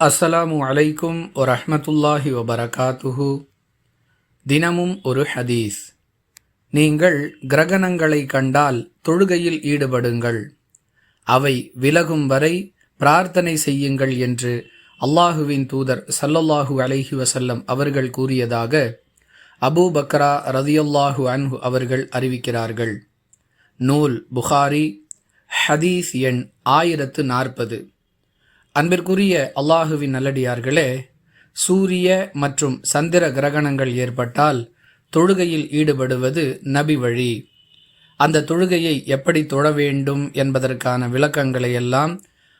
அஸ்ஸலாமு அலைக்கும் வரஹ்மத்துல்லாஹி வபரகாத்துஹு. தினமும் ஒரு ஹதீஸ். நீங்கள் கிரகணங்களை கண்டால் தொழுகையில் ஈடுபடுங்கள். அவை விலகும் வரை பிரார்த்தனை செய்யுங்கள் என்று அல்லாஹுவின் தூதர் சல்லல்லாஹு அலைஹி வசல்லம் அவர்கள் கூறியதாக அபூ பக்ரா ரதியல்லாஹு அன்ஹு அவர்கள் அறிவிக்கிறார்கள். நூல் புகாரி ஹதீஸ் எண் ஆயிரத்து நாற்பது. அன்பிற்குரிய அல்லாஹுவின் நல்லடியார்களே சூரிய மற்றும் சந்திர கிரகணங்கள் ஏற்பட்டால் தொழுகையில் ஈடுபடுவது நபி வழி. அந்த தொழுகையை எப்படி தொழ வேண்டும் என்பதற்கான விளக்கங்களை எல்லாம்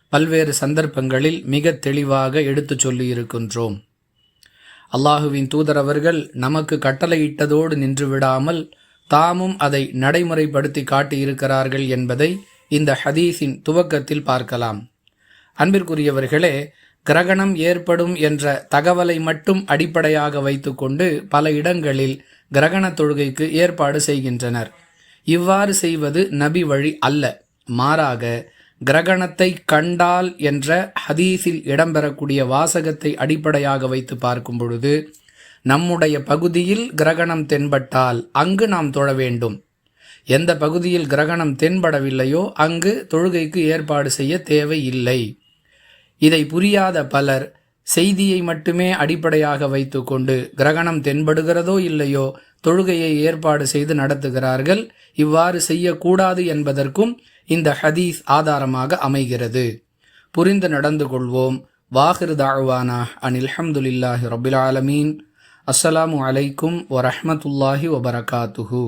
பல்வேறு சந்தர்ப்பங்களில் மிக தெளிவாக எடுத்துச் சொல்லியிருக்கின்றோம். அல்லாஹுவின் தூதர் அவர்கள் நமக்கு கட்டளையிட்டதோடு நின்று விடாமல் தாமும் அதை நடைமுறைப்படுத்தி காட்டியிருக்கிறார்கள் என்பதை இந்த ஹதீஸின் துவக்கத்தில் பார்க்கலாம். அன்பிற்குரியவர்களே கிரகணம் ஏற்படும் என்ற தகவலை மட்டும் அடிப்படையாக வைத்துக்கொண்டு பல இடங்களில் கிரகண தொழுகைக்கு ஏற்பாடு செய்கின்றனர். இவ்வாறு செய்வது நபி வழி அல்ல. மாறாக கிரகணத்தை கண்டால் என்ற ஹதீஸில் இடம்பெறக்கூடிய வாசகத்தை அடிப்படையாக வைத்து பார்க்கும் பொழுது நம்முடைய பகுதியில் கிரகணம் தென்பட்டால் அங்கு நாம் தொழ வேண்டும். எந்த பகுதியில் கிரகணம் தென்படவில்லையோ அங்கு தொழுகைக்கு ஏற்பாடு செய்ய தேவையில்லை. இதை புரியாத பலர் செய்தியை மட்டுமே அடிப்படையாக வைத்துக்கொண்டு கிரகணம் தென்படுகிறதோ இல்லையோ தொழுகையை ஏற்பாடு செய்து நடத்துகிறார்கள். இவ்வாறு செய்யக்கூடாது என்பதற்கும் இந்த ஹதீஸ் ஆதாரமாக அமைகிறது. புரிந்து நடந்து கொள்வோம். வாஹிர் தாழ்வானா அனில் ஹம்துலில்லாஹி ரபில் ஆலமீன். அஸ்ஸலாமு அலைக்கும் வரஹமத்துல்லாஹி வபரகாத்துஹூ.